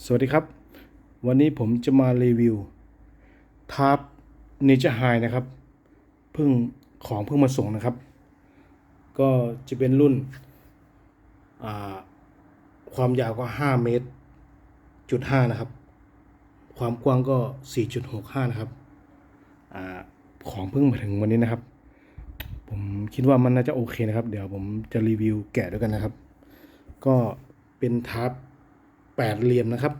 สวัสดีครับ วันนี้ผมจะมารีวิวทาร์ปเนเจอร์ไฮนะครับเพิ่งของเพิ่งมาส่งนะครับ ก็จะเป็นรุ่น ความยาวก็ 5 เมตรจุด5นะครับ ความกว้างก็ 4.65 นะครับอของเพิ่งมาถึงวันนี้นะครับ ผมคิดว่ามันน่าจะโอเคนะครับ เดี๋ยวผมจะรีวิวแกะด้วยกันนะครับ ก็เป็นทาร์ป แปดเหลี่ยมนะครับ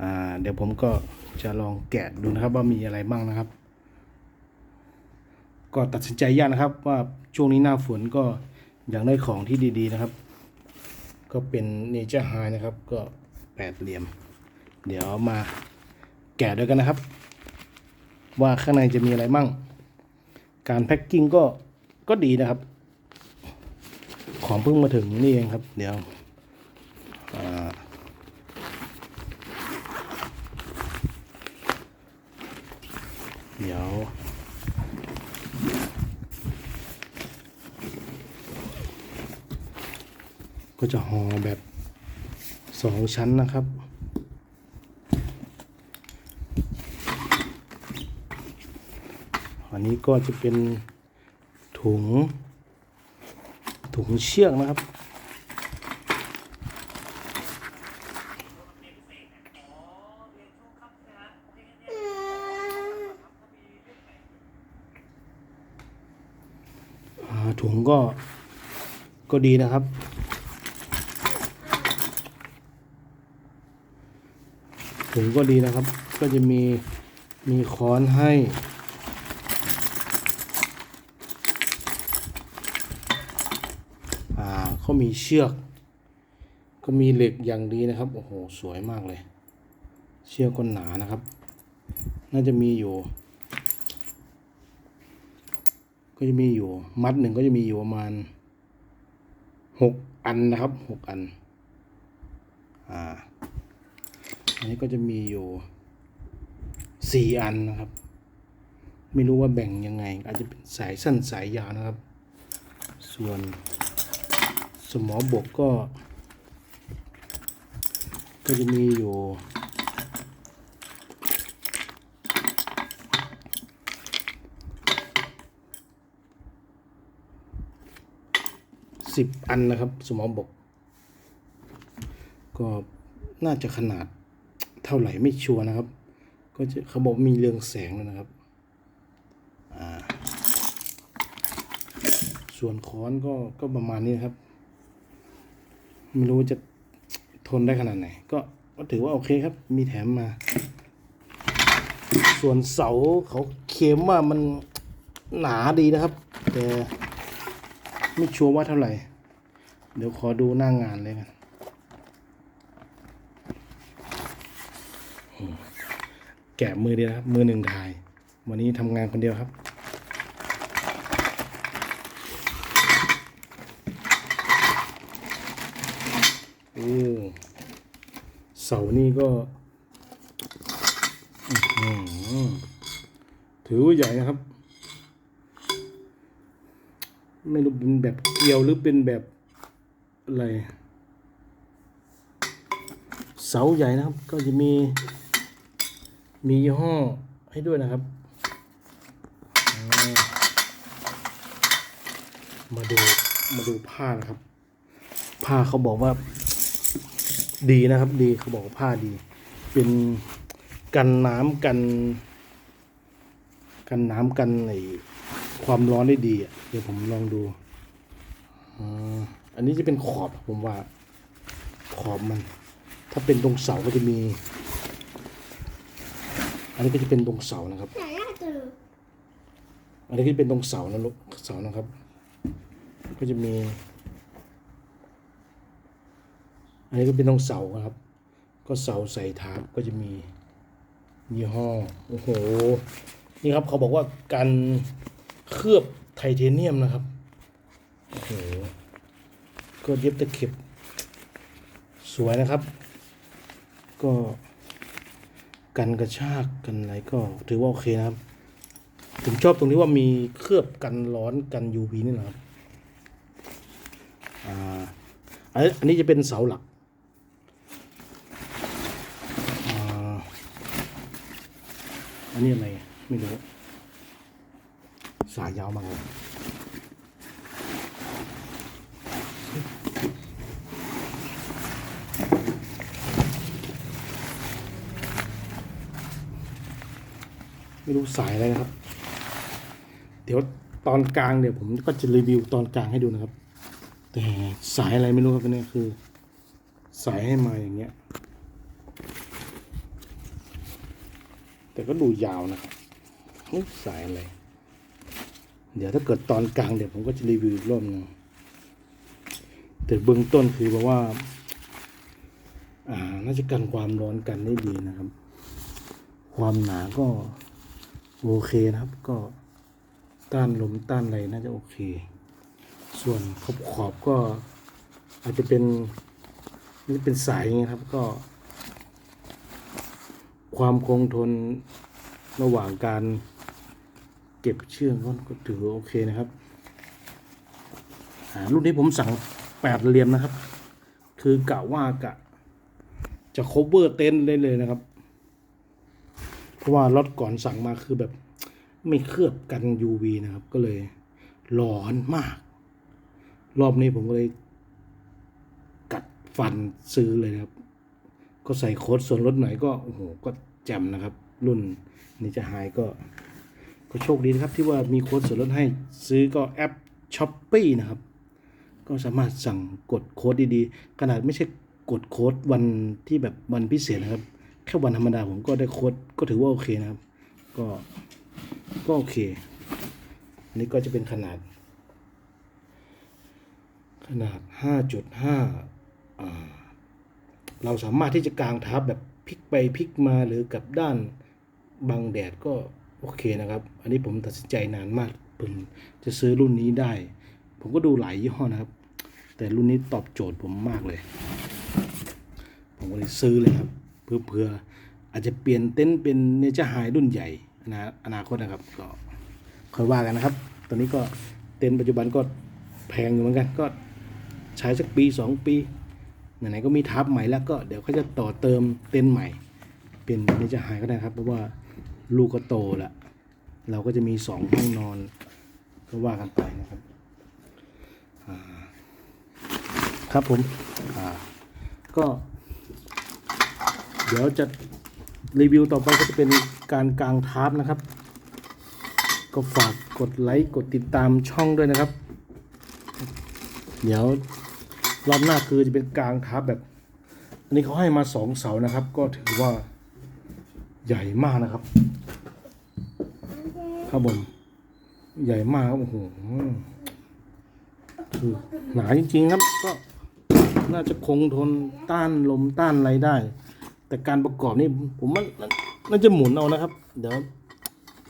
อ่า เดี๋ยวผมก็จะลองแกะดูนะครับว่ามีอะไรบ้างนะครับ ก็ตัดสินใจยากนะครับ ว่าช่วงนี้หน้าฝนก็อยากได้ของที่ดีๆนะครับ ก็เป็นเนเจอร์ไฮนะครับ ก็แปดเหลี่ยม เดี๋ยวมาแกะด้วยกันนะครับ ว่าข้างในจะมีอะไรมั่งการแพ็กกิ้งก็ก็ดีนะครับ ของเพิ่งมาถึงนี่เองครับ เดี๋ยวอ่า เดี๋ยวก็จะห่อแบบสองชั้นนะครับ อันนี้ก็จะเป็นถุงถุงเชือกนะครับ อ่าถุง ก็ก็ดีนะครับ ถุงก็ดีนะครับ ก็จะมีมีค้อนให้ อ่าเขามีเชือก ก็มีเหล็กอย่างดีนะครับ โอ้โห สวยมากเลย เชือกก็หนานะครับ น่าจะมีอยู่ ก็จะมีอยู่มัดหนึ่งก็จะมีอยู่ประมาณหกอันนะครับหกอัน อ่า อันนี้ก็จะมีอยู่สี่อันนะครับ ไม่รู้ว่าแบ่งยังไง อาจจะเป็นสายสั้นสายยาวนะครับ ส่วนสมอบกก็ ก็จะมีอยู่ สิบอันนะครับ สมอบก ก็น่าจะขนาดเท่าไหร่ไม่ชัวร์นะครับ ก็จะเขาบอกมีเรืองแสงด้วยนะครับ ส่วนค้อนก็ก็ประมาณนี้นครับ ไม่รู้จะทนได้ขนาดไหน ก็ก็ถือว่าโอเคครับ มีแถมมา ส่วนเสาเขาเคลมว่ามันหนาดีนะครับ แต่ ไม่ชัวร์ว่าเท่าไหร่ เดี๋ยวขอดูหน้างงานเลยกันแกะมือเดียวครับ มือหนึ่งถ่าย วันนี้ทำงานคนเดียวครับโอ้เสานี่ก็ถือว่าใหญ่นะครับ ไม่รู้เป็นแบบเกลียวหรือเป็นแบบอะไร เสาใหญ่นะครับ ก็จะมี มียี่ห้อให้ด้วยนะครับ มาดูมาดูผ้านะครับ ผ้าเขาบอกว่า ดีนะครับดีเขาบอกว่าผ้าดี เป็นกันน้ำกัน กันน้ำกันไอ ความร้อนได้ดีอะเดี๋ยวผมลองดูอ่าอันนี้จะเป็นขอบผมว่า ขอบมัน ถ้าเป็นตรงเสาก็จะมี อันนี้ก็จะเป็นตรงเสานะครับ อันนี้ก็จะเป็นตรงเสานะลูกเสานะครับ ก็จะมี อันนี้ก็เป็นตรงเสาครับ ก็เสาใส่ทาบก็จะมียี่ห้อโอ้โหนี่ครับเขาบอกว่ากัน เคลือบไทเทเนียมนะครับโอ้โหก็เย็บตะเข็บ สวยนะครับ ก็กันกระชากกันอะไรก็ถือว่าโอเคนะครับ ผมชอบตรงนี้ว่ามีเคลือบกันร้อนกัน UV นี่นะครับอ่าอันนี้จะเป็นเสาหลักอันนี้อะไรไม่รู้ สายยาวมากเลยไม่รู้สายอะไรนะครับ เดี๋ยวตอนกลางเดี๋ยวผมก็จะรีวิวตอนกลางให้ดูนะครับ แต่สายอะไรไม่รู้ครับอันนี้คือ สายให้มาอย่างเงี้ย แต่ก็ดูยาวนะครับสายอะไร เดี๋ยวถ้าเกิดตอนกลางเดี๋ยวผมก็จะรีวิวอีกรอบหนึงแต่เบื้องต้นคือแบบว่า อ่า น่าจะกันความร้อนกันได้ดีนะครับ ความหนาก็โอเคนะครับ ก็ต้านลมต้านอะไรน่าจะโอเค ส่วนขอบขอบก็ อาจจะเป็นนี่เป็นสายอย่างครับ ก็ ความคงทนระหว่างการ เก็บเชื่องก็ก็ถือโอเคนะครับรุ่นนี้ผมสั่งแปดเหลี่ยมนะครับ คือกะว่ากะ จะ cover เต็นได้เลยนะครับ เพราะว่ารถก่อนสั่งมาคือแบบไม่เคลือบกัน UV นะครับ ก็เลยร้อนมาก รอบนี้ผมก็เลย กัดฟันซื้อเลยนะครับ ก็ใส่โค้ดส่วนลดหน่อยก็โอ้โหก็แจ่มนะครับ รุ่นนี้จะหายก็ ก็โชคดีนะครับที่ว่ามีโค้ดส่วนลดให้ซื้อก็แอปช้อปปีนะครับ ก็สามารถสั่งกดโค้ดดีๆ ขนาดไม่ใช่กดโค้ดวันที่แบบวันพิเศษนะครับ แค่วันธรรมดาผมก็ได้โค้ดก็ถือว่าโอเคนะครับ ก็ก็โอเค อันนี้ก็จะเป็นขนาด ขนาด 5.5อ่าเราสามารถที่จะกางทับแบบพลิกไปพลิกมาหรือกับด้านบังแดดก็ โอเคนะครับ อันนี้ผมตัดสินใจนานมากผมจะซื้อรุ่นนี้ได้ ผมก็ดูหลายยี่ห้อนะครับ แต่รุ่นนี้ตอบโจทย์ผมมากเลย ผมก็เลยซื้อเลยครับเพื่อเพื่ออาจจะเปลี่ยนเต็นท์เป็นเนเจอร์ไฮรุ่นใหญ่อนาอนาคตนะครับก็ค่อยว่ากันนะครับ ตอนนี้ก็เต็นท์ปัจจุบันก็แพงอยู่เหมือนกันก็ใช้สักปีสองปีไหนๆก็มีทับใหม่แล้วก็เดี๋ยวเขาจะต่อเติมเต็นท์ใหม่ เป็นเนเจอร์ไฮก็ได้ครับเพราะว่า ลูกก็โตล้วเราก็จะมีสองห้องนอนก็ว่ากันไปนะครับครับผมก็เดี๋ยวจะรีวิวต่อไปก็จะเป็นการกางทาร์ปนะครับ ก็ฝากกดไลค์กดติดตามช่องด้วยนะครับ เดี๋ยวรอบหน้าคือจะเป็นกลางทับแบบ อันนี้เขาให้มาสองเสานะครับ ก็ถือว่า ใหญ่มากนะครับ ครับผมใหญ่มากครับโอ้โหคือหนาจริงๆครับก็น่าจะคงทนต้านลมต้านอะไรได้ แต่การประกอบนี่ผมว่าน่าน่าจะหมุนเอานะครับ เดี๋ยว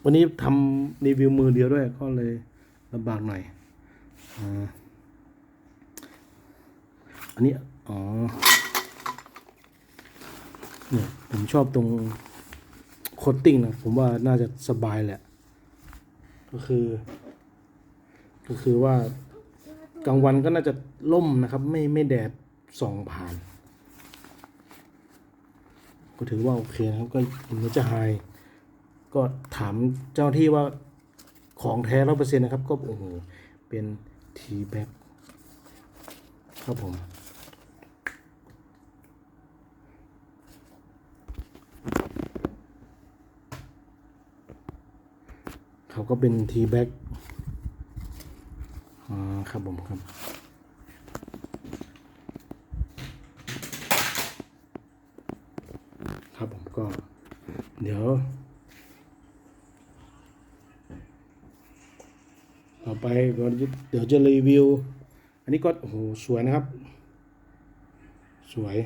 วันนี้ทำรีวิวมือเดียวด้วย ก็เลยลำบากหน่อยอันนี้ อ๋อเนี่ยผมชอบตรง โคตติ้งนะผมว่าน่าจะสบายแหละ ก็คือ ก็คือว่ากลางวันก็น่าจะล่มนะครับ ไม่ไม่แดดส่องผ่าน ก็ถือว่าโอเคนะครับ ก็มันจะไฮก็ถามเจ้าที่ว่าของแท้ร้อยเปอร์เซ็นต์นะครับ ก็โอ้โหเป็นทีแบ็คครับผม เขาก็เป็นทีแบ็กอ่าครับผมครับครับผมก็ เดี๋ยว ต่อไปเดี๋ยวจะเดี๋ยวจะรีวิว อันนี้ก็โอ้โหสวยนะครับ สวย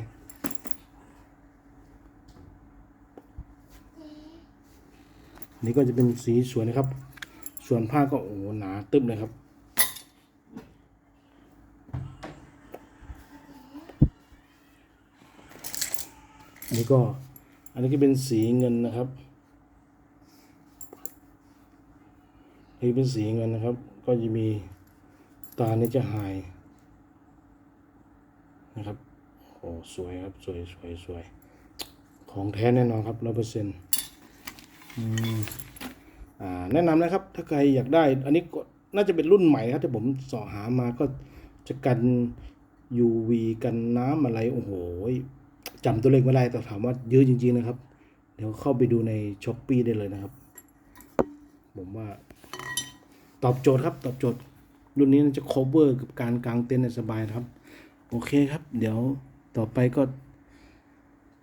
นนี้ก็จะเป็นสีสวยนะครับ ส่วนผ้าก็โอ้โหหนาตึ๊บเลยครับอันนี้ก็อันนี้ก็เป็นสีเงินนะครับนนี้เป็นสีเงินนะครับ ก็จะมีตานี่จะหายนะครับ โอ้ สวยครับ สวยสวยสวย ของแท้แน่นอนครับร้อยเปอร์เซ็นต์ แนะนำนะครับ ถ้าใครอยากได้ อันนี้น่าจะเป็นรุ่นใหม่ครับที่ผมสอหามาก็จะกัน UV กันน้ำอะไร โอ้โหจำตัวเลขไม่ได้แต่ถามว่าเยอะจริง ๆ นะครับ เดี๋ยวเข้าไปดูในช้อปปีได้เลยนะครับ ผมว่า ตอบโจทย์ครับตอบโจทย์ รุ่นนี้จะ cover กับการกางเต็นท์สบายนะครับ โอเคครับ เดี๋ยวต่อไปก็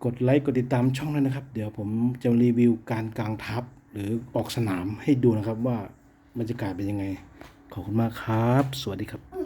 กดไลค์กดติดตามช่องด้วยนะครับ เดี๋ยวผมจะรีวิวการกลางทัพหรือออกสนามให้ดูนะครับว่าบรรยากาศเป็นยังไง ขอบคุณมากครับ สวัสดีครับ